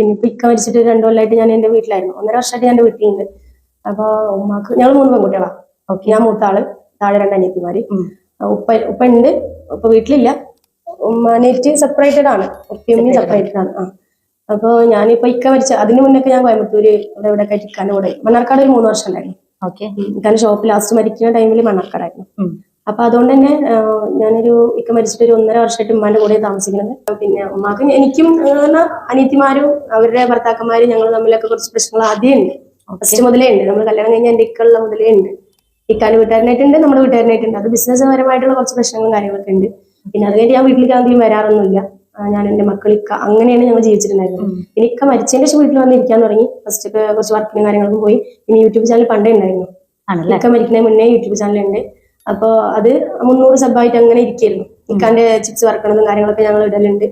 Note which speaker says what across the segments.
Speaker 1: പിന്നെ ഇപ്പൊ ഇക്ക മരിച്ചിട്ട് രണ്ടു കൊല്ലമായിട്ട് ഞാൻ എന്റെ വീട്ടിലായിരുന്നു. ഒന്നര വർഷമായിട്ട് ഞാൻ എന്റെ വീട്ടിലുണ്ട്. അപ്പൊ ഉമ്മാക്ക് ഞങ്ങൾ മൂന്ന് പെൺകുട്ടികളാ. ഓക്കെ ഞാൻ മൂത്ത ആൾ താഴെ രണ്ട് അനിയത്തിമാര്. ഉപ്പ ഉപ്പ ഉണ്ട്. ഉപ്പ വീട്ടിലില്ല. ഉമ്മാനേറ്റ് സെപ്പറേറ്റഡ് ആണ്. ഉപ്പയും സെപ്പറേറ്റഡ് ആണ്. ആ. അപ്പൊ ഞാനിപ്പോ ഇക്ക മരിച്ച അതിന് മുന്നൊക്കെ ഞാൻ കോയമ്പത്തൂര് ഇവിടെ ഇവിടെ ഒക്കെ ഇക്കാന്റെ കൂടെ. മണ്ണാർക്കാട് ഒരു മൂന്ന് വർഷം ഉണ്ടായിരുന്നു.
Speaker 2: ഓക്കെ.
Speaker 1: ഇക്കാന്റെ ഷോപ്പ് ലാസ്റ്റ് മരിക്കുന്ന ടൈമിൽ മണ്ണാർക്കാടായിരുന്നു. അപ്പൊ അതുകൊണ്ട് തന്നെ ഞാനൊരു ഇക്ക മരിച്ചിട്ട് ഒരു ഒന്നര വർഷമായിട്ട് ഉമ്മാന്റെ കൂടെ താമസിക്കുന്നത്. പിന്നെ ഉമ്മാക്ക് എനിക്കും അനിയത്തിമാരും അവരുടെ ഭർത്താക്കന്മാരും ഞങ്ങൾ തമ്മിലൊക്കെ കുറച്ച് പ്രശ്നങ്ങൾ ആദ്യം ഉണ്ട് ഫസ്റ്റ് മുതലേ ഉണ്ട്. നമ്മൾ കല്യാണം കഴിഞ്ഞ എന്റെ ഇക്കുള്ള മുതലേ ഉണ്ട്. ഇക്കാന്റെ വീട്ടുകാരനായിട്ടുണ്ട് നമ്മുടെ വീട്ടുകാരനായിട്ടുണ്ട്. അത് ബിസിനസ് പരമായിട്ടുള്ള കുറച്ച് പ്രശ്നങ്ങളും കാര്യങ്ങളൊക്കെ ഉണ്ട്. പിന്നെ അത് കഴിഞ്ഞ് ഞാൻ വീട്ടിലേക്ക് അധികം വരാറൊന്നുമില്ല. ഞാൻ എന്റെ മക്കൾ ഇക്ക അങ്ങനെയാണ് ഞങ്ങൾ ജീവിച്ചിട്ടുണ്ടായിരുന്നത്. പിന്നെ ഇക്ക മരിച്ചതിന് ശേഷം വീട്ടിൽ വന്നിരിക്കാൻ തുടങ്ങി ഫസ്റ്റ് ഒക്കെ കുറച്ച് വർക്കിനും കാര്യങ്ങൾക്കും പോയി. പിന്നെ യൂട്യൂബ് ചാനൽ പണ്ടേ ഉണ്ടായിരുന്നു.
Speaker 2: ആണല്ലേ?
Speaker 1: ഇക്ക മരിക്കുന്നതിന് മുന്നേ യൂട്യൂബ് ചാനലുണ്ട് അപ്പൊ അത് മുന്നൂറ് സബ്ബായിട്ട് അങ്ങനെ ഇരിക്കുന്നു നിക്കാന്റെ ചിപ്സ് വറക്കണതും കാര്യങ്ങളൊക്കെ ഞങ്ങൾ ഇടലുണ്ട്.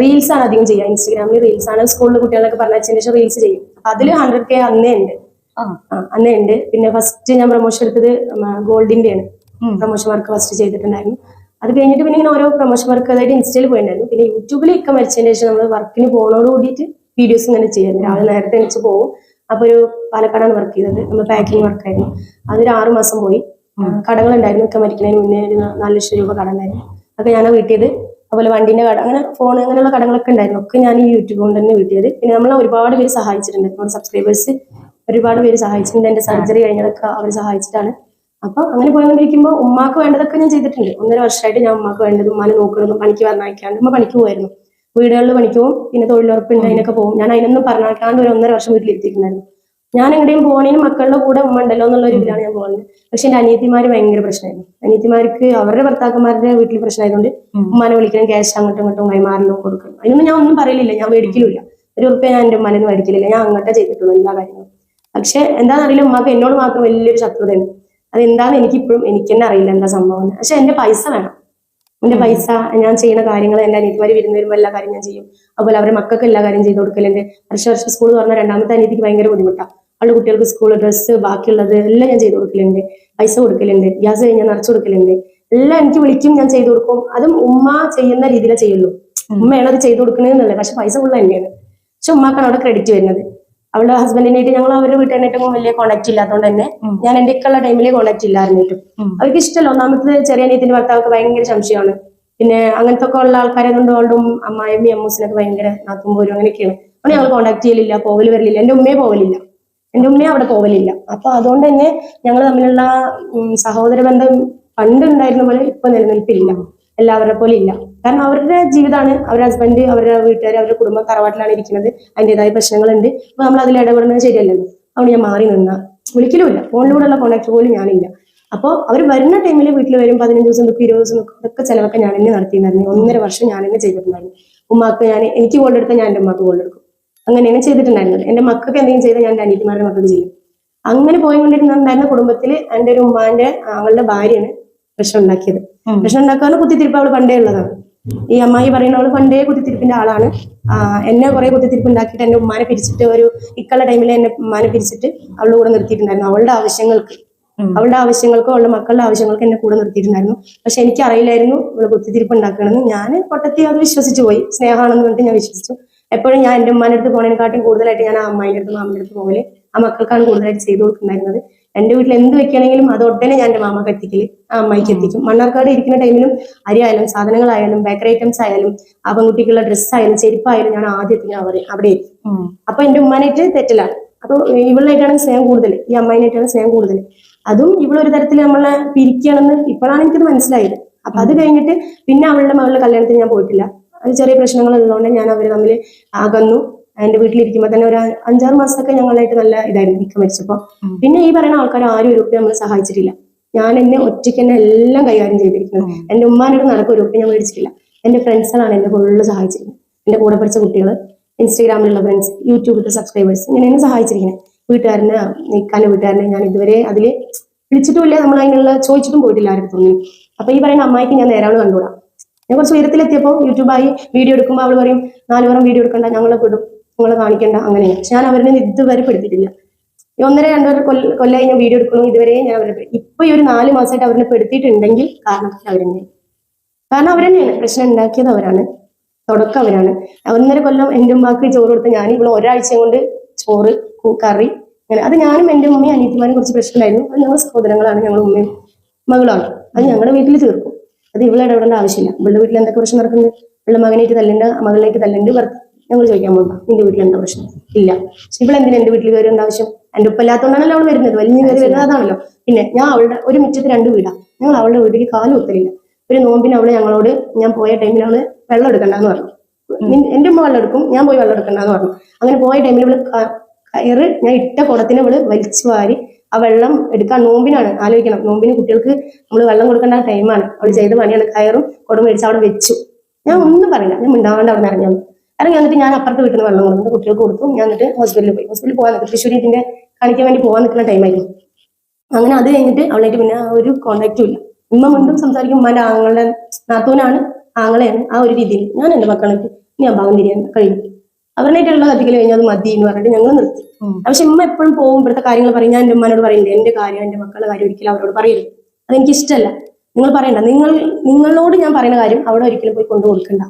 Speaker 1: റീൽസ് ആണ് അധികം ചെയ്യുക. ഇൻസ്റ്റാഗ്രാമിൽ റീൽസ് ആണ്. സ്കൂളിലെ കുട്ടികളൊക്കെ പറഞ്ഞതിന് ശേഷം റീൽസ് ചെയ്യും. അപ്പൊ അതിൽ ഹൺഡ്രഡ് കെ അന്നേ ഉണ്ട്. അന്നേ ഉണ്ട്. പിന്നെ ഫസ്റ്റ് ഞാൻ പ്രൊമോഷൻ എടുത്തത് ഗോൾഡിന്റെ ആണ് പ്രൊമോഷൻ വർക്ക് ഫസ്റ്റ് ചെയ്തിട്ടുണ്ടായിരുന്നു. അത് കഴിഞ്ഞിട്ട് പിന്നെ ഇങ്ങനെ ഓരോ പ്രൊമോഷൻ വർക്ക് അതായത് ഇൻസ്റ്റയിൽ പോയിട്ടുണ്ടായിരുന്നു പിന്നെ യൂട്യൂബിൽ ഇക്ക മരിച്ചതിന് ശേഷം നമ്മൾ വർക്കിന് പോണോട് കൂടിയിട്ട് വീഡിയോസ് ഇങ്ങനെ ചെയ്യുന്നു. രാവിലെ നേരത്തെ എണിച്ച് പോകും അപ്പൊ ഒരു പാലക്കാടാണ് വർക്ക് ചെയ്തത്. നമ്മൾ പാക്കിംഗ് വർക്കായിരുന്നു അതൊരു ആറു മാസം പോയി. കടകളുണ്ടായിരുന്നു ഒക്കെ മരിക്കുന്നതിന് മുന്നേ ഒരു നാല് ലക്ഷം രൂപ കട ഉണ്ടായിരുന്നു അതൊക്കെ ഞാൻ വീട്ടിയത്. അതുപോലെ വണ്ടിന്റെ കട അങ്ങനെ ഫോൺ അങ്ങനെയുള്ള കടകളൊക്കെ ഉണ്ടായിരുന്നു. ഒക്കെ ഞാൻ ഈ യൂട്യൂബ് കൊണ്ട് തന്നെ വീട്ടിയത്. പിന്നെ നമ്മളെ ഒരുപാട് പേര് സഹായിച്ചിട്ടുണ്ട്. നമ്മുടെ സബ്സ്ക്രൈബേഴ്സ് ഒരുപാട് പേര് സഹായിച്ചിട്ടുണ്ട്. എന്റെ സർജറി കഴിഞ്ഞതൊക്കെ അവർ സഹായിച്ചിട്ടാണ്. അപ്പൊ അങ്ങനെ പോയിക്കൊണ്ടിരിക്കുമ്പോൾ ഉമ്മാക്ക് വേണ്ടതൊക്കെ ഞാൻ ചെയ്തിട്ടുണ്ട്. ഒന്നര വർഷമായിട്ട് ഞാൻ ഉമ്മാക്ക് വേണ്ടത് ഉമ്മാനെ നോക്കണതും പണിക്ക് പറഞ്ഞയക്കാണ്ട് ഉമ്മ പണിക്ക് പോയിരുന്നു വീടുകളിൽ പണിക്ക് പോകും പിന്നെ തൊഴിലുറപ്പുണ്ട് അതിനൊക്കെ പോകും ഞാൻ അതിനൊന്നും പറഞ്ഞാക്കാണ്ട് ഒരു ഒന്നര വർഷം വീട്ടിലിരുത്തിയിട്ടുണ്ടായിരുന്നു. ഞാൻ എവിടെയും പോകണേനും മക്കളുടെ കൂടെ ഉമ്മ ഉണ്ടല്ലോ എന്നുള്ള ഒരു ഇതിലാണ് ഞാൻ പോകുന്നത് പക്ഷെ എന്റെ അനിയത്തിമാര് ഭയങ്കര പ്രശ്നമായിരുന്നു. അനിയത്തിമാർക്ക് അവരുടെ ഭർത്താക്കന്മാരുടെ വീട്ടിൽ പ്രശ്നമായതുകൊണ്ട് ഉമ്മാനെ വിളിക്കണം ക്യാഷ് അങ്ങോട്ടും ഇങ്ങോട്ടും കൈമാറലും കൊടുക്കണം. അതിനൊന്നും ഞാൻ ഒന്നും പറയലില്ല. ഞാൻ മേടിക്കലില്ല ഒരു ഉറപ്പ് ഞാൻ എന്റെ ഉമ്മാനെ മേടിക്കലില്ല. ഞാൻ അങ്ങോട്ടേ ചെയ്തിട്ടുള്ളൂ എല്ലാ കാര്യങ്ങളും. പക്ഷെ എന്താണെന്നറിയില്ല ഉമ്മാക്ക് എന്നോട് മാത്രം വലിയൊരു ശത്രുതയാണ്. അത് എന്താണെന്ന് എനിക്ക് ഇപ്പോഴും എനിക്ക് തന്നെ അറിയില്ല എന്താ സംഭവം പക്ഷെ എന്റെ പൈസ വേണം. എന്റെ പൈസ ഞാൻ ചെയ്യുന്ന കാര്യങ്ങൾ എന്റെ അനിയത്തിമാര് വിരുന്ന് വരുമ്പോൾ എല്ലാ കാര്യം ഞാൻ ചെയ്യും. അതുപോലെ അവരുടെ മക്കൾക്ക് എല്ലാ കാര്യം ചെയ്ത് കൊടുക്കലുണ്ട്. വർഷ വർഷം സ്കൂൾ പറഞ്ഞ രണ്ടാമത്തെ അനിയത്തിക്ക് ഭയങ്കര ബുദ്ധിമുട്ടാണ് അവളുടെ കുട്ടികൾക്ക് സ്കൂൾ ഡ്രസ്സ് ബാക്കിയുള്ളത് എല്ലാം ഞാൻ ചെയ്ത് കൊടുക്കലുണ്ട്. പൈസ കൊടുക്കലുണ്ട്. ഗ്യാസ് ഞാൻ നിറച്ചു കൊടുക്കലുണ്ട്. എല്ലാം എനിക്ക് വിളിക്കും ഞാൻ ചെയ്തു കൊടുക്കും. അതും ഉമ്മ ചെയ്യുന്ന രീതിയിലേ ചെയ്യുള്ളൂ. ഉമ്മയാണ് അത് ചെയ്തു കൊടുക്കണേന്നല്ലേ പക്ഷെ പൈസ ഉള്ള തന്നെയാണ്. പക്ഷെ ഉമ്മാക്കാണ് അവിടെ ക്രെഡിറ്റ് വരുന്നത്. അവളുടെ ഹസ്ബൻഡിനായിട്ട് ഞങ്ങൾ അവരുടെ വീട്ടുകാരായിട്ടൊന്നും വലിയ കോണ്ടാക്ട് ഇല്ലാത്തതുകൊണ്ട് തന്നെ ഞാൻ എന്റെ ഒക്കെയുള്ള ടൈമിൽ കോണ്ടാക്ട് ഇല്ലായിരുന്നിട്ടും. അവർക്ക് ഇഷ്ടമല്ല. ഒന്നാമത്തെ ചെറിയ അനിയത്തിന്റെ ഭർത്താവൊക്കെ ഭയങ്കര സംശയമാണ്. പിന്നെ അങ്ങനത്തെ ഒക്കെ ഉള്ള ആൾക്കാരെ കൊണ്ടുകൊണ്ടും അവളുടെ അമ്മായിമ്മയും അമ്മൂസിനൊക്കെ ഭയങ്കര നാത്തുമ്പോരും അങ്ങനെയൊക്കെയാണ്. അപ്പോൾ ഞങ്ങൾ കോണ്ടാക്ട് ചെയ്യലില്ല. പോവൽ വരലില്ല. എന്റെ ഉമ്മയെ പോവലില്ല. എന്റെ ഉമ്മയെ അവിടെ പോവലില്ല. അപ്പൊ അതുകൊണ്ട് തന്നെ ഞങ്ങൾ തമ്മിലുള്ള സഹോദര ബന്ധം പണ്ട് ഉണ്ടായിരുന്ന പോലെ ഇപ്പൊ നിലനിൽപ്പില്ല. എല്ലാവരുടെ പോലെ ഇല്ല. കാരണം അവരുടെ ജീവിതമാണ് അവരുടെ ഹസ്ബൻഡ് അവരുടെ വീട്ടുകാർ അവരുടെ കുടുംബം തറവാട്ടിലാണ് ഇരിക്കുന്നത്. അതിന്റെതായ പ്രശ്നങ്ങളുണ്ട്. അപ്പൊ നമ്മൾ അതിൽ ഇടപെടുന്നത് ശരിയല്ലല്ലോ. അതുകൊണ്ട് ഞാൻ മാറി നിന്ന വിളിക്കലുമില്ല ഫോണിലൂടെയുള്ള കോണ്ടാക്ട് പോലും ഞാനില്ല. അപ്പോൾ അവർ വരുന്ന ടൈമിൽ വീട്ടിൽ വരും പതിനഞ്ച് ദിവസം നിൽക്കും ഇരുപത് ദിവസം ഇതൊക്കെ ചിലവൊക്കെ ഞാൻ തന്നെ നടത്തിയിട്ടുണ്ടായിരുന്നു ഒന്നര വർഷം ഞാൻ തന്നെ ചെയ്തിട്ടുണ്ടായിരുന്നു. ഉമ്മാക്ക് ഞാൻ എനിക്ക് ഗോൾഡ് എടുത്താൽ ഞാൻ എന്റെ ഉമ്മാക്ക് ഗോൾഡ് എടുക്കും. അങ്ങനെയാണ് ചെയ്തിട്ടുണ്ടായിരുന്നത്. എന്റെ മക്കൾക്ക് എന്തെങ്കിലും ചെയ്താൽ ഞാൻ എന്റെ അനിയത്തിമാരുടെ മക്കൾക്ക് ചെയ്യും. അങ്ങനെ പോയിക്കൊണ്ടിരുന്നുണ്ടായിരുന്ന കുടുംബത്തിൽ എന്റെ ഒരു ഉമ്മാന്റെ അവളുടെ ഭാര്യയാണ് പ്രശ്നം ഉണ്ടാക്കിയത്. പ്രശ്നം ഉണ്ടാക്കാൻ കുത്തിത്തിരിപ്പ് അവൾ പണ്ടേ ഉള്ളതാണ്. ഈ അമ്മായി പറയുന്നവൾ പണ്ടേ കുത്തിത്തിരിപ്പിന്റെ ആളാണ്. എന്നെ കുറെ കുത്തിത്തിരിപ്പ് ഉണ്ടാക്കിയിട്ട് എന്റെ ഉമ്മാനെ പിരിച്ചിട്ട് ഒരു ഇക്കള ടൈമിൽ എന്നെ ഉമ്മാനെ പിരിച്ചിട്ട് അവളുടെ കൂടെ നിർത്തിയിട്ടുണ്ടായിരുന്നു. അവളുടെ ആവശ്യങ്ങൾക്ക്. അവളുടെ ആവശ്യങ്ങൾക്കും അവളുടെ മക്കളുടെ ആവശ്യങ്ങൾക്ക് എന്നെ കൂടെ നിർത്തിയിട്ടുണ്ടായിരുന്നു. പക്ഷെ എനിക്ക് അറിയില്ലായിരുന്നു ഇവൾ കുത്തിത്തിരിപ്പ് ഉണ്ടാക്കണമെന്ന് ഞാൻ പൊട്ടത്തി അത് വിശ്വസിച്ചു പോയി. സ്നേഹമാണെന്ന് പറഞ്ഞിട്ട് ഞാൻ വിശ്വസിച്ചു. എപ്പോഴും ഞാൻ എന്റെ ഉമ്മാന്റെ അടുത്ത് പോണതിനെക്കാട്ടും കൂടുതലായിട്ട് ഞാൻ ആ അമ്മായിന്റെ അടുത്ത് മാമിന്റെ അടുത്ത് പോകൽ ആ മക്കൾക്കാണ് കൂടുതലായിട്ട് ചെയ്തു കൊടുക്കുന്നുണ്ടായിരുന്നത്. എന്റെ വീട്ടിൽ എന്ത് വെക്കുകയാണെങ്കിലും അത് ഉടനെ ഞാൻ എന്റെ മാമക്ക് എത്തിക്കൽ ആ അമ്മയ്ക്ക് എത്തിക്കും. മണ്ണാർക്കാട് ഇരിക്കുന്ന ടൈമിലും അരി ആയാലും സാധനങ്ങളായാലും ബേക്കറി ഐറ്റംസ് ആയാലും ആ പെൺകുട്ടിക്കുള്ള ഡ്രസ്സ് ആയാലും ചെരുപ്പായാലും ഞാൻ ആദ്യം അവർ അവിടെ.
Speaker 2: ഉം.
Speaker 1: അപ്പൊ എന്റെ ഉമ്മാനായിട്ട് തെറ്റലാണ്. അപ്പൊ ഇവളായിട്ടാണ് സ്നേഹം കൂടുതൽ. ഈ അമ്മായിനായിട്ടാണ് സ്നേഹം കൂടുതൽ. അതും ഇവളൊരു തരത്തിൽ നമ്മളെ പിരിക്കുകയാണെന്ന് ഇപ്പോഴാണ് എനിക്കത് മനസ്സിലായത്. അപ്പൊ അത് കഴിഞ്ഞിട്ട് പിന്നെ അവളുടെ മകളുടെ കല്യാണത്തിന് ഞാൻ പോയിട്ടില്ല. അത് ചെറിയ പ്രശ്നങ്ങൾ ഉള്ളതുകൊണ്ട് ഞാൻ അവർ തമ്മിൽ അകന്നു. എന്റെ വീട്ടിലിരിക്കുമ്പോൾ തന്നെ ഒരു അഞ്ചാറ് മാസമൊക്കെ ഞങ്ങളായിട്ട് നല്ല ഇതായിരുന്നു മിക്ക മരിച്ചപ്പോ.
Speaker 2: പിന്നെ
Speaker 1: ഈ പറയുന്ന ആൾക്കാർ ആരും ഒരു നമ്മളെ സഹായിച്ചിട്ടില്ല. ഞാൻ എന്നെ ഒറ്റയ്ക്ക് തന്നെ എല്ലാം കൈകാര്യം ചെയ്തിരിക്കുന്നത്. എന്റെ ഉമ്മാനോട് നടക്കും ഒരു ഞാൻ മേടിച്ചിട്ടില്ല. എന്റെ ഫ്രണ്ട്സുകളാണ് എന്നെ ഫുള്ള് സഹായിച്ചിരിക്കുന്നത് എന്റെ കൂടെ പഠിച്ച കുട്ടികൾ ഇൻസ്റ്റാഗ്രാമിലുള്ള ഫ്രണ്ട്സ് യൂട്യൂബിലത്തെ സബ്സ്ക്രൈബേഴ്സ് ഇങ്ങനെ എന്നെ സഹായിച്ചിരിക്കുന്നത് വീട്ടുകാരനെ നിൽക്കാനും വീട്ടുകാരനെ ഞാൻ ഇതുവരെ അതിൽ വിളിച്ചിട്ടുമില്ല. നമ്മൾ അതിനുള്ള ചോദിച്ചിട്ടും പോയിട്ടില്ല ആരും തോന്നി അപ്പൊ ഈ പറയുന്ന അമ്മായിക്ക് ഞാൻ നേരാണ് കണ്ടുകൂടാ. ഞാൻ കുറച്ച് ഉയരത്തിലെത്തിയപ്പോൾ യൂട്യൂബായി വീഡിയോ എടുക്കുമ്പോൾ അവൾ പറയും നാലുപേരും വീഡിയോ എടുക്കണ്ട ഞങ്ങളെ വിടും. നിങ്ങളെ കാണിക്കേണ്ട അങ്ങനെയാണ് പക്ഷെ ഞാൻ അവരെ ഇതുവരെ പെടുത്തിയിട്ടില്ല. ഈ ഒന്നര രണ്ടര കൊല്ല കൊല്ലമായി ഞാൻ വീഡിയോ എടുക്കണം ഇതുവരെ ഞാൻ അവരെ ഇപ്പൊ ഈ ഒരു നാല് മാസമായിട്ട് അവരെ പെടുത്തിയിട്ടുണ്ടെങ്കിൽ കാരണം അവർ തന്നെയാണ് കാരണം അവർ തന്നെയാണ് പ്രശ്നം ഉണ്ടാക്കിയത് അവരാണ്. തുടക്കം അവരാണ്. ഒന്നര കൊല്ലം എന്റെ ഉമ്മാക്ക് ചോറ് കൊടുത്ത് ഞാൻ ഇവിടെ ഒരാഴ്ച കൊണ്ട് ചോറ് കറി അങ്ങനെ. അത് ഞാനും എന്റെ ഉമ്മയും അനിയത്തിമാരും കുറച്ച് പ്രശ്നമായിരുന്നു അത് ഞങ്ങൾ സഹോദരങ്ങളാണ് ഞങ്ങൾ ഉമ്മയും മകളാണ് അത് ഞങ്ങളുടെ വീട്ടിൽ തീർക്കും. അത് ഇവിടെ ഇടപെടേണ്ട ആവശ്യമില്ല. ഇവളുടെ വീട്ടിൽ എന്തൊക്കെ പ്രശ്നം നടക്കുന്നുണ്ട്? ഇവളുടെ മകനായിട്ട് തല്ലുണ്ട് മകളിലേക്ക് തല്ലുണ്ട് ഞങ്ങൾ ചോദിക്കാൻ പോകണ്ട നിന്റെ വീട്ടിൽ എന്താ പ്രശ്നം? ഇല്ല. പക്ഷെ ഇവളെന്തിനാ എന്റെ വീട്ടിൽ കയറി ആവശ്യം? എന്റെ ഉപ്പ ഇല്ലാത്തതുകൊണ്ടാണല്ലോ അവൾ വരുന്നത്. വലിയ കയറി വരുന്നത് അതാണല്ലോ. പിന്നെ ഞാൻ അവളുടെ ഒരു മുറ്റത്ത് രണ്ട് വീടാ. ഞങ്ങൾ അവളുടെ വീട്ടിൽ കാലു ഒത്തിരില്ല ഒരു നോമ്പിന് അവൾ ഞങ്ങളോട് ഞാൻ പോയ ടൈമിൽ അവൾ വെള്ളം എടുക്കണ്ടെന്ന് പറഞ്ഞു. എന്റെ ഉമ്മ വെള്ളം എടുക്കും ഞാൻ പോയി വെള്ളം എടുക്കണ്ടെന്ന് പറഞ്ഞു. അങ്ങനെ പോയ ടൈമിൽ ഇവൾ കയറ് ഞാൻ ഇട്ട കുടത്തിന് ഇവൾ വലിച്ചു വാരി ആ വെള്ളം എടുക്കാൻ നോമ്പിനാണ്. ആലോചിക്കണം. നോമ്പിന് കുട്ടികൾക്ക് നമ്മൾ വെള്ളം കൊടുക്കേണ്ട ടൈമാണ് അവൾ ചെയ്ത പണിയാണ്. കയറും കുടം മേടിച്ച് അവിടെ വെച്ചു. ഞാൻ ഒന്നും പറയില്ല. ഞാൻ മിണ്ടാണ്ട് അവിടെ ഇറങ്ങി ഇറങ്ങി വന്നിട്ട് ഞാൻ അപ്പുറത്ത് വീട്ടിൽ നിന്ന് വെള്ളം കൊടുത്തു കുട്ടികൾക്ക് കൊടുത്തു. ഞാൻ എന്നിട്ട് ഹോസ്പിറ്റലിൽ പോയി. ഹോസ്പിറ്റലിൽ പോകാൻ നിൽക്കും തൃശ്ശൂർ ഇതിന്റെ കാണിക്കാൻ വേണ്ടി പോകാൻ നിൽക്കുന്ന ടൈമായിരുന്നു അങ്ങനെ അത് കഴിഞ്ഞിട്ട് അവളായിട്ട് പിന്നെ ആ ഒരു കോണ്ടാക്റ്റും ഇല്ല. ഉമ്മ മുണ്ടും സംസാരിക്കും. ഉമ്മാന്റെ ആങ്ങളുടെ നാത്തൂനാണ് ആങ്ങളെയാണ് ആ ഒരു രീതിയിൽ. ഞാൻ എന്റെ മക്കളായിട്ട് ഞാൻ ഭാഗം തിരിയാൻ കഴിയും അവരുടെയായിട്ടുള്ള കത്തിക്കൽ കഴിഞ്ഞാൽ അത് മതി എന്ന് പറഞ്ഞിട്ട് ഞങ്ങൾ നിർത്തി. പക്ഷെ ഉമ്മ എപ്പോഴും പോകും. ഇവിടുത്തെ കാര്യങ്ങൾ പറയും. ഞാൻ എന്റെ ഉമ്മാനോട് പറയുന്നത് എന്റെ കാര്യം എന്റെ മക്കളുടെ കാര്യം ഒരിക്കലും അവരോട് പറയരുത് അതെനിക്ക് ഇഷ്ടമല്ല. നിങ്ങൾ പറയണ്ട. നിങ്ങൾ നിങ്ങളോട് ഞാൻ പറയുന്ന കാര്യം അവിടെ ഒരിക്കലും പോയി കൊണ്ടു കൊടുക്കണ്ട.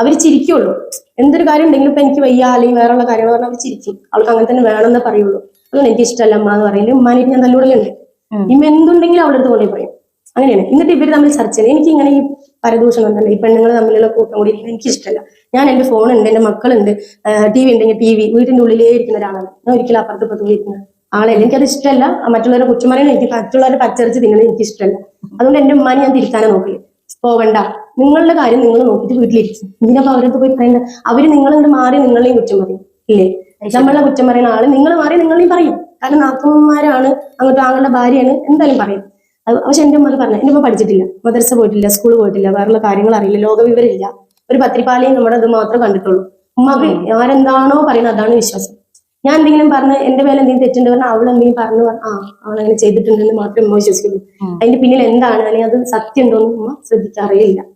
Speaker 1: അവർ ചിരിക്കുള്ളൂ. എന്തൊരു കാര്യം ഉണ്ടെങ്കിലും ഇപ്പൊ എനിക്ക് വയ്യ അല്ലെങ്കിൽ വേറെയുള്ള കാര്യങ്ങൾ പറഞ്ഞാൽ അവർ ചിരിക്കും. അവൾക്ക് അങ്ങനെ തന്നെ വേണമെന്നേ പറയുള്ളൂ. അതുകൊണ്ട് എനിക്ക് ഇഷ്ടമല്ല അമ്മ എന്ന് പറയുന്നത്. ഉമ്മാനായിട്ട് ഞാൻ തല്ലുകൂടലുണ്ട്. ഇമ്മ എന്തുണ്ടെങ്കിലും അവളുടെ അടുത്ത് കൊണ്ടുപോയി പറയും. അങ്ങനെയാണ്. എന്നിട്ട് ഇവർ തമ്മിൽ ചർച്ച ചെയ്യുന്നത് എനിക്ക് ഇങ്ങനെ ഈ പരദൂഷണം ഉണ്ടല്ലോ. ഈ പെണ്ണുങ്ങൾ തമ്മിലുള്ള കൂട്ടം കൂടി എനിക്ക് ഇഷ്ടമല്ല. ഞാൻ എന്റെ ഫോൺ ഉണ്ട് എന്റെ മക്കളുണ്ട് ടി വി ഉണ്ടെങ്കിൽ ടി വി വീട്ടിന്റെ ഉള്ളിലേ ഇരിക്കുന്ന ഒരാളാണ്. ഞാൻ ഒരിക്കലും അപ്പുറത്ത് ഇപ്പുറത്ത് ഇരിക്കുന്ന ആളല്ല. എനിക്കത് ഇഷ്ടമല്ല. മറ്റുള്ളവരെ കുറ്റമറിയാൻ എനിക്ക് മറ്റുള്ളവരെ പച്ചറിച്ച് തിന്നുന്നത് എനിക്ക് ഇഷ്ടമല്ല. അതുകൊണ്ട് എന്റെ ഉമ്മാനെ ഞാൻ തിരുത്താനാണ് നോക്കില്ല പോവണ്ട. നിങ്ങളുടെ കാര്യം നിങ്ങൾ നോക്കിയിട്ട് വീട്ടിലിരിക്കും. ഇതിനപ്പോ അവരടുത്ത് പോയി പറയണ്ട. അവർ നിങ്ങളിങ്ങോട്ട് മാറി നിങ്ങളെയും കുറ്റം പറയും. ഇല്ലേ? നമ്മളെ കുറ്റം പറയുന്ന ആൾ നിങ്ങൾ മാറി നിങ്ങളെയും പറയും. കാരണം നാത്തമ്മമാരാണ് അങ്ങോട്ട് ആങ്ങളുടെ ഭാര്യയാണ് എന്തായാലും പറയും. പക്ഷെ എന്റെ ഉമ്മ പറഞ്ഞു എന്റെ ഉമ്മ പഠിച്ചിട്ടില്ല. മദ്രസ പോയിട്ടില്ല സ്കൂൾ പോയിട്ടില്ല വേറെയുള്ള കാര്യങ്ങൾ അറിയില്ല ലോകവിവരമില്ല. ഒരു പത്രിപ്പാലയും നമ്മുടെ ഇത് മാത്രമേ കണ്ടിട്ടുള്ളൂ. ഉമ്മക്ക് ആരെന്താണോ പറയുന്നത് അതാണ് വിശ്വാസം. ഞാൻ എന്തെങ്കിലും പറഞ്ഞ് എന്റെ മേലെ എന്തെങ്കിലും തെറ്റുണ്ട് പറഞ്ഞാൽ അവൾ എന്തെങ്കിലും പറഞ്ഞു ആ അവൾ അങ്ങനെ ചെയ്തിട്ടുണ്ടെന്ന് മാത്രമേ ഉമ്മ വിശ്വസിക്കുള്ളൂ. അതിന്റെ പിന്നിൽ എന്താണ്? അല്ലെങ്കിൽ അത് സത്യം ഉണ്ടോ എന്ന് ഉമ്മ ശ്രദ്ധിക്കാറിയില്ല ഏഹ്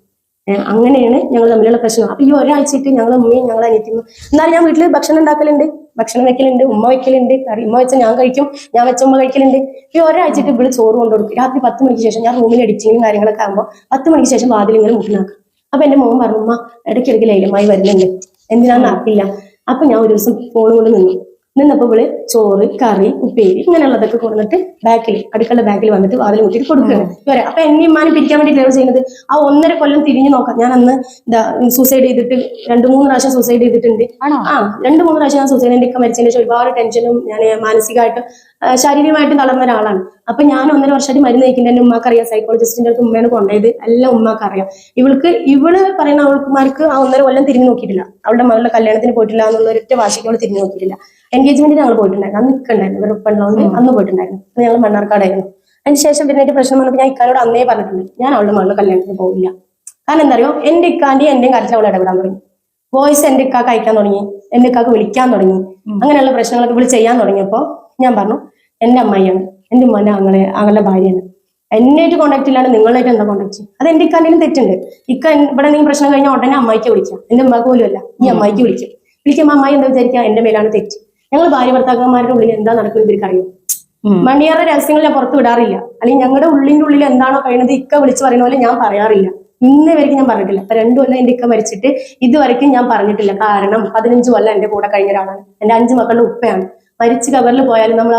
Speaker 1: അങ്ങനെയാണ് ഞങ്ങൾ തമ്മിലുള്ള പ്രശ്നം. അപ്പൊ ഈ ഒരാഴ്ചയിട്ട് ഞങ്ങൾ ഉമ്മയും ഞങ്ങൾ അനിയത്തിയും എന്നാലും ഞാൻ വീട്ടിൽ ഭക്ഷണം ഉണ്ടാക്കലുണ്ട്. ഭക്ഷണം വെക്കലുണ്ട് ഉമ്മ വെക്കലുണ്ട്. കറി ഉമ്മ വെച്ച ഞാൻ കഴിക്കും ഞാൻ വെച്ച ഉമ്മ കഴിക്കലുണ്ട്. ഈ ഒരാഴ്ചയിട്ട് ഇവിടെ ചോറ് കൊണ്ടു കൊടുക്കും. രാത്രി പത്ത് മണിക്ക് ശേഷം ഞാൻ റൂമിൽ എഡിറ്റിങ്ങും കാര്യങ്ങളൊക്കെ ആകുമ്പോൾ പത്ത് മണിക്ക് ശേഷം വാതിൽ ഇങ്ങനെ മുട്ടിനാക്കും അപ്പൊ എന്റെ മോൻ പറഞ്ഞു ഉമ്മ ഇടയ്ക്കിടയ്ക്ക് ലൈലമായി വരുന്നുണ്ട്. എന്തിനാന്ന് അറിയില്ല. അപ്പൊ ഞാൻ ഒരു ദിവസം ഫോണുകൊണ്ട് കൊണ്ട് നിന്നു. നിന്നപ്പോ ഇവൾ ചോറ് കറി ഉപ്പേരി ഇങ്ങനെയുള്ളതൊക്കെ കൊടുത്തിട്ട് ബാക്കിൽ അടുക്കള ബാക്കിൽ വന്നിട്ട് വാതിൽ മുട്ടിട്ട് കൊടുക്കുകയാണ്. ഇവരെ അപ്പൊ എന്നെ ഇമ്മാനെ പിരിക്കാൻ വേണ്ടി ഡ്രൈവ് ചെയ്യുന്നത്. ആ ഒന്നര കൊല്ലം തിരിഞ്ഞു നോക്കാം. ഞാൻ അന്ന് സൂസൈഡ് ചെയ്തിട്ട് രണ്ടു മൂന്ന് പ്രാവശ്യം സൂസൈഡ് ചെയ്തിട്ടുണ്ട്. ആ രണ്ട് മൂന്ന് പ്രാവശ്യം ഞാൻ സൂസൈഡ് എന്റെ ഒക്കെ മരിച്ചതിന് ശേഷം ഒരുപാട് ടെൻഷനും ഞാൻ മാനസികമായിട്ടും ശാരീരികമായിട്ടും തളർന്ന ഒരാളാണ്. അപ്പൊ ഞാൻ ഒന്നര വർഷമായിട്ട് മരുന്ന് കഴിക്കുന്നത് എന്റെ ഉമ്മാക്ക് അറിയാം. സൈക്കോളജിസ്റ്റിന്റെ അടുത്ത് ഉമ്മയാണ് കൊണ്ടുപോയത്. എല്ലാം ഉമ്മാക്ക് അറിയാം. ഇവൾക്ക് ഇവൾ പറയുന്ന അവൾക്കുമാർക്ക് ആ ഒന്നര കൊല്ലം തിരിഞ്ഞു നോക്കിയിട്ടില്ല. അവളുടെ മകളുടെ കല്യാണത്തിന് പോയിട്ടില്ല എന്നുള്ള ഒരൊറ്റ വാശിക്ക് അവൾ തിരിഞ്ഞു നോക്കിയിട്ടില്ല. എൻഗേജ്മെന്റിന് ഞങ്ങൾ പോയിട്ടുണ്ടായിരുന്നു. അന്ന് നിൽക്കണ്ടായിരുന്നു ഇവർ അന്ന് പോയിട്ടുണ്ടായിരുന്നു. ഞങ്ങൾ മണ്ണാർക്കാടായിരുന്നു. അതിനുശേഷം പിന്നെ പ്രശ്നം വന്നപ്പോൾ ഞാൻ ഇക്കാനോട് അന്നേ പറഞ്ഞിട്ടുണ്ട്. ഞാൻ അവളുടെ മകളുടെ കല്യാണത്തിന് പോവില്ല. കാരണം എന്താ അറിയോ? എന്റെ ഇക്കാന്റെയും എന്റെയും കാര്യത്തിൽ അവൾ ഇടപെടാൻ തുടങ്ങി. വോയിസ് എന്റെ ഇക്കാക്ക് അയക്കാൻ തുടങ്ങി. എന്റെ ഇക്കാക്ക് വിളിക്കാൻ തുടങ്ങി. അങ്ങനെയുള്ള പ്രശ്നങ്ങളൊക്കെ ഇവൾ ചെയ്യാൻ തുടങ്ങിയപ്പോ ഞാൻ പറഞ്ഞു എന്റെ അമ്മയാണ് എന്റെ ഉമ്മാന്റെ അങ്ങനെ ആങ്ങളുടെ ഭാര്യയാണ്. എന്നായിട്ട് കോണ്ടാക്ട് ഇല്ലാണ്ട് നിങ്ങളായിട്ട് എന്താ കോണ്ടാക്ട് അത് എന്റെ ഇക്കാന്റെയും തെറ്റുണ്ട്. ഇക്ക ഇവിടെ എന്തെങ്കിലും പ്രശ്നം കഴിഞ്ഞാൽ ഉടനെ അമ്മായിക്ക് വിളിക്കാം എന്റെ ഉമ്മക്ക് പോലും അല്ല. ഈ അമ്മായിക്ക് വിളിക്കും വിളിക്കുമ്പോൾ അമ്മായി എന്താ വിചാരിക്കുക? എന്റെ മേലാണ് തെറ്റ്. ഞങ്ങൾ ഭാര്യ ഭർത്താക്കന്മാരുടെ ഉള്ളിൽ എന്താ നടക്കുന്നത് ഇവർക്ക് അറിയാം? മണിയറ രഹസ്യങ്ങൾ ഞാൻ പുറത്ത് വിടാറില്ല. അല്ലെങ്കിൽ ഞങ്ങളുടെ ഉള്ളിന്റെ ഉള്ളിൽ എന്താണോ കഴിയുന്നത് ഇക്ക വിളിച്ചു പറയുന്ന പോലെ ഞാൻ പറയാറില്ല. ഇന്നേ വരയ്ക്കും ഞാൻ പറഞ്ഞിട്ടില്ല. അപ്പൊ രണ്ടു കൊല്ലം എന്റെ ഇക്ക മരിച്ചിട്ട് ഇതുവരെയ്ക്കും ഞാൻ പറഞ്ഞിട്ടില്ല. കാരണം പതിനഞ്ച് കൊല്ലം എന്റെ കൂടെ കഴിഞ്ഞ ഒരാളാണ്. എന്റെ അഞ്ച് മക്കളുടെ ഉപ്പയാണ്. മരിച്ച് കവറിൽ പോയാലും നമ്മൾ